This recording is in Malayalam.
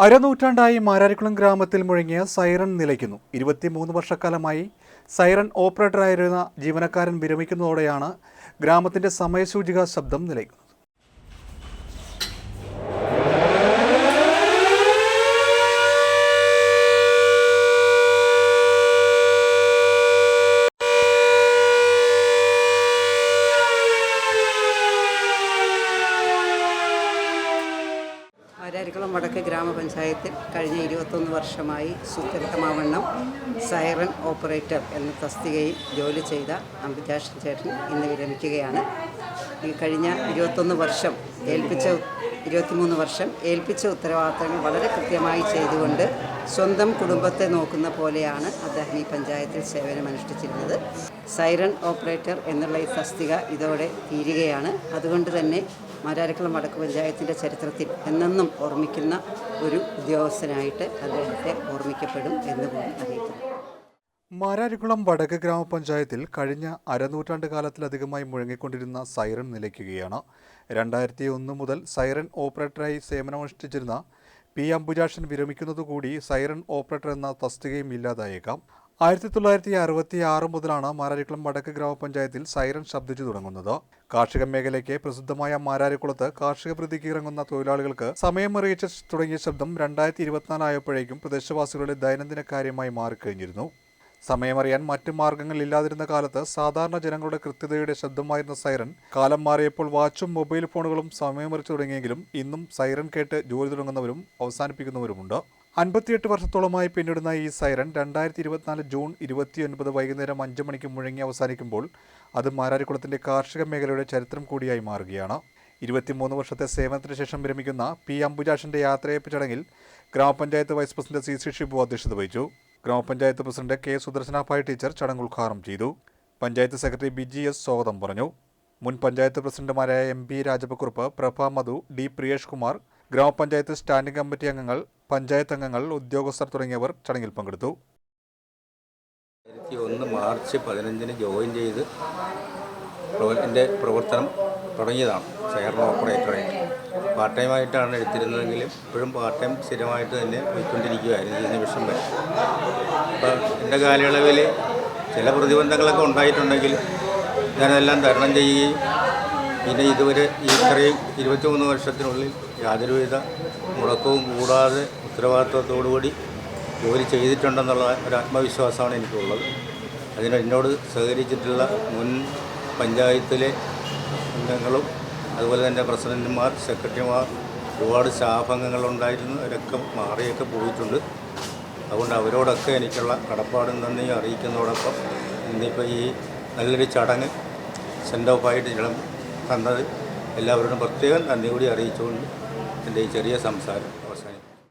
അരനൂറ്റാണ്ടായി മാരാരിക്കുളം ഗ്രാമത്തിൽ മുഴങ്ങിയ സൈറൺ നിലയ്ക്കുന്നു. ഇരുപത്തിമൂന്ന് വർഷക്കാലമായി സൈറൺ ഓപ്പറേറ്ററായിരുന്ന ജീവനക്കാരൻ വിരമിക്കുന്നതോടെയാണ് ഗ്രാമത്തിന്റെ സമയസൂചിക ശബ്ദം നിലയ്ക്കുന്നത്. മാരാരിക്കുളം വടക്ക് ഗ്രാമപഞ്ചായത്തിൽ കഴിഞ്ഞ ഇരുപത്തൊന്ന് വർഷമായി സുസ്ഥിരമാവണ്ണം സൈറൻ ഓപ്പറേറ്റർ എന്ന തസ്തികയിൽ ജോലി ചെയ്ത അംബിജാഷൻ ചേട്ടൻ ഇന്ന് വിരമിക്കുകയാണ്. ഈ കഴിഞ്ഞ ഇരുപത്തൊന്ന് വർഷം ഏൽപ്പിച്ച ഇരുപത്തിമൂന്ന് വർഷം ഏൽപ്പിച്ച ഉത്തരവാദിത്തങ്ങൾ വളരെ കൃത്യമായി ചെയ്തുകൊണ്ട് സ്വന്തം കുടുംബത്തെ നോക്കുന്ന പോലെയാണ് അദ്ദേഹം ഈ പഞ്ചായത്തിൽ സേവനമനുഷ്ഠിച്ചിരുന്നത് സൈറൺ ഓപ്പറേറ്റർ എന്നുള്ള ഈ തസ്തിക ഇതോടെ തീരുകയാണ്. അതുകൊണ്ട് തന്നെ മാരാരക്കുളം വടക്ക് പഞ്ചായത്തിന്റെ ചരിത്രത്തിൽ എന്നെന്നും ഓർമ്മിക്കുന്ന ഒരു ഉദ്യോഗസ്ഥനായിട്ട് അദ്ദേഹത്തെ ഓർമ്മിക്കപ്പെടും എന്ന് കൂടി അറിയിക്കുന്നു. മാരാരിക്കുളം വടക്ക് ഗ്രാമപഞ്ചായത്തിൽ കഴിഞ്ഞ അരനൂറ്റാണ്ട് കാലത്തിലധികമായി മുഴങ്ങിക്കൊണ്ടിരുന്ന സൈറൺ നിലയ്ക്കുകയാണ്. രണ്ടായിരത്തി ഒന്ന് മുതൽ സൈറൺ ഓപ്പറേറ്ററായി സേവനമനുഷ്ഠിച്ചിരുന്ന പി അംബുജാഷൻ വിരമിക്കുന്നതുകൂടി സൈറൺ ഓപ്പറേറ്റർ എന്ന തസ്തികയും ഇല്ലാതായേക്കാം. ആയിരത്തി തൊള്ളായിരത്തി അറുപത്തി ആറ് മുതലാണ് മാരാരിക്കുളം വടക്ക് ഗ്രാമപഞ്ചായത്തിൽ സൈറൺ ശബ്ദിച്ചു തുടങ്ങുന്നത്. കാർഷിക മേഖലയ്ക്ക് പ്രസിദ്ധമായ മാരാരിക്കുളത്ത് കാർഷിക വൃത്തിക്ക് ഇറങ്ങുന്ന തൊഴിലാളികൾക്ക് സമയമറിയിച്ച് തുടങ്ങിയ ശബ്ദം രണ്ടായിരത്തി ഇരുപത്തിനാലായപ്പോഴേക്കും പ്രദേശവാസികളുടെ ദൈനംദിന കാര്യമായി മാറിക്കഴിഞ്ഞിരുന്നു. സമയമറിയാൻ മറ്റു മാർഗങ്ങളില്ലാതിരുന്ന കാലത്ത് സാധാരണ ജനങ്ങളുടെ കൃത്യതയുടെ ശബ്ദമായിരുന്ന സൈറൻ കാലം മാറിയപ്പോൾ വാച്ചും മൊബൈൽ ഫോണുകളും സമയമറിച്ചു തുടങ്ങിയെങ്കിലും ഇന്നും സൈറൻ കേട്ട് ജോലി തുടങ്ങുന്നവരും അവസാനിപ്പിക്കുന്നവരുമുണ്ട്. അൻപത്തിയെട്ട് വർഷത്തോളമായി പിന്നിടുന്ന ഈ സൈറൻ രണ്ടായിരത്തി ഇരുപത്തിനാല് ജൂൺ ഇരുപത്തിയൊൻപത് വൈകുന്നേരം അഞ്ച് മണിക്ക് മുഴങ്ങി അവസാനിക്കുമ്പോൾ അത് മാരാരിക്കുളത്തിന്റെ കാർഷിക മേഖലയുടെ ചരിത്രം കൂടിയായി മാറുകയാണ്. ഇരുപത്തിമൂന്ന് വർഷത്തെ സേവനത്തിന് ശേഷം വിരമിക്കുന്ന പി അംബുജാഷിന്റെ യാത്രയപ്പ് ചടങ്ങിൽ grama panchayat vice president C C Shibu അധ്യക്ഷത വഹിച്ചു. ഗ്രാമപഞ്ചായത്ത് പ്രസിഡന്റ് കെ സുദർശനാഭായ് ടീച്ചർ ചടങ്ങ് ഉദ്ഘാടനം ചെയ്തു. Panchayat secretary B G S സ്വാഗതം പറഞ്ഞു. മുൻ പഞ്ചായത്ത് പ്രസിഡന്റുമാരായ M P Rajappakurup Prabha Madhu D Priyesh Kumar grama panchayat standing committee അംഗങ്ങൾ പഞ്ചായത്ത് അംഗങ്ങൾ ഉദ്യോഗസ്ഥർ തുടങ്ങിയവർ ചടങ്ങിൽ പങ്കെടുത്തു. ഒന്ന് മാർച്ച് പതിനഞ്ചിന് ജോയിൻ ചെയ്ത് എന്റെ പ്രവർത്തനം തുടങ്ങിയതാണ്. ചെയർമാൻ ഓപ്പറേറ്ററായിട്ട് പാർട്ട് ടൈം ആയിട്ടാണ് എടുത്തിരുന്നതെങ്കിലും ഇപ്പോഴും പാർട്ട് ടൈം സ്ഥിരമായിട്ട് തന്നെ പോയിക്കൊണ്ടിരിക്കുകയായിരുന്നു ഈ നിമിഷം വരെ. അപ്പോൾ എന്റെ കാലയളവിൽ ചില പ്രതിബന്ധങ്ങളൊക്കെ ഉണ്ടായിട്ടുണ്ടെങ്കിൽ ഞാനതെല്ലാം തരണം ചെയ്യുകയും പിന്നെ ഇതുവരെ ഈ ഇത്രയും ഇരുപത്തിമൂന്ന് വർഷത്തിനുള്ളിൽ യാതൊരുവിധ മുടക്കവും കൂടാതെ ഉത്തരവാദിത്വത്തോടുകൂടി ജോലി ചെയ്തിട്ടുണ്ടെന്നുള്ള ഒരു ആത്മവിശ്വാസമാണ് എനിക്കുള്ളത്. അതിന് സഹകരിച്ചിട്ടുള്ള മുൻ പഞ്ചായത്തിലെ അംഗങ്ങളും അതുപോലെ തന്നെ പ്രസിഡന്റുമാർ സെക്രട്ടറിമാർ ഒരുപാട് സ്റ്റാഫ് അംഗങ്ങളുണ്ടായിരുന്നു അവരൊക്കെ മാറിയൊക്കെ പോയിട്ടുണ്ട്. അതുകൊണ്ട് അവരോടൊക്കെ എനിക്കുള്ള കടപ്പാടും നന്ദിയും അറിയിക്കുന്നതോടൊപ്പം ഇന്നിപ്പോൾ ഈ നല്ലൊരു ചടങ്ങ് സെൻഡ് ഓഫായിട്ട് ഇളം തന്നത് എല്ലാവരോടും പ്രത്യേകം നന്ദി കൂടി അറിയിച്ചുകൊണ്ട് എന്റെ ഈ ചെറിയ സംസാരം അവസാനിക്കും